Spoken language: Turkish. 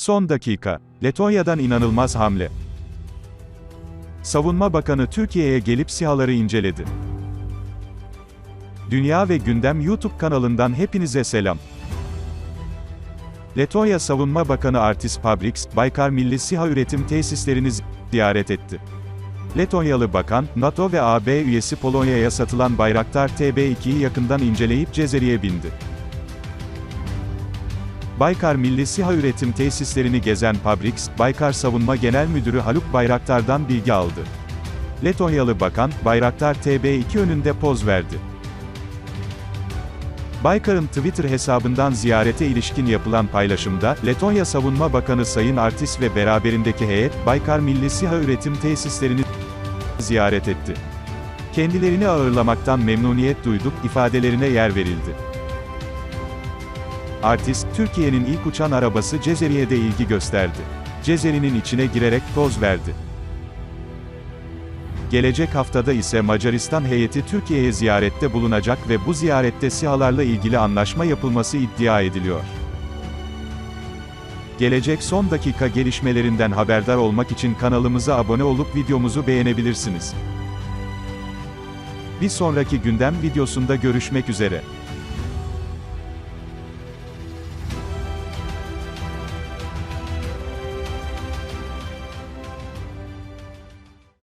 Son dakika. Letonya'dan inanılmaz hamle. Savunma Bakanı Türkiye'ye gelip SİHA'ları inceledi. Dünya ve Gündem YouTube kanalından hepinize selam. Letonya Savunma Bakanı Artis Pabriks, Baykar Milli SİHA üretim tesislerini ziyaret etti. Letonyalı bakan, NATO ve AB üyesi Polonya'ya satılan Bayraktar TB2'yi yakından inceleyip Cezeri'ye bindi. Baykar Milli SİHA üretim tesislerini gezen Pabriks, Baykar Savunma Genel Müdürü Haluk Bayraktar'dan bilgi aldı. Letonyalı bakan, Bayraktar TB2 önünde poz verdi. Baykar'ın Twitter hesabından ziyarete ilişkin yapılan paylaşımda, Letonya Savunma Bakanı Sayın Artis ve beraberindeki heyet, Baykar Milli SİHA üretim tesislerini ziyaret etti. Kendilerini ağırlamaktan memnuniyet duyduk ifadelerine yer verildi. Artist, Türkiye'nin ilk uçan arabası Cezeri'ye de ilgi gösterdi. Cezeri'nin içine girerek poz verdi. Gelecek haftada ise Macaristan heyeti Türkiye'ye ziyarette bulunacak ve bu ziyarette SİHA'larla ilgili anlaşma yapılması iddia ediliyor. Gelecek son dakika gelişmelerinden haberdar olmak için kanalımıza abone olup videomuzu beğenebilirsiniz. Bir sonraki gündem videosunda görüşmek üzere.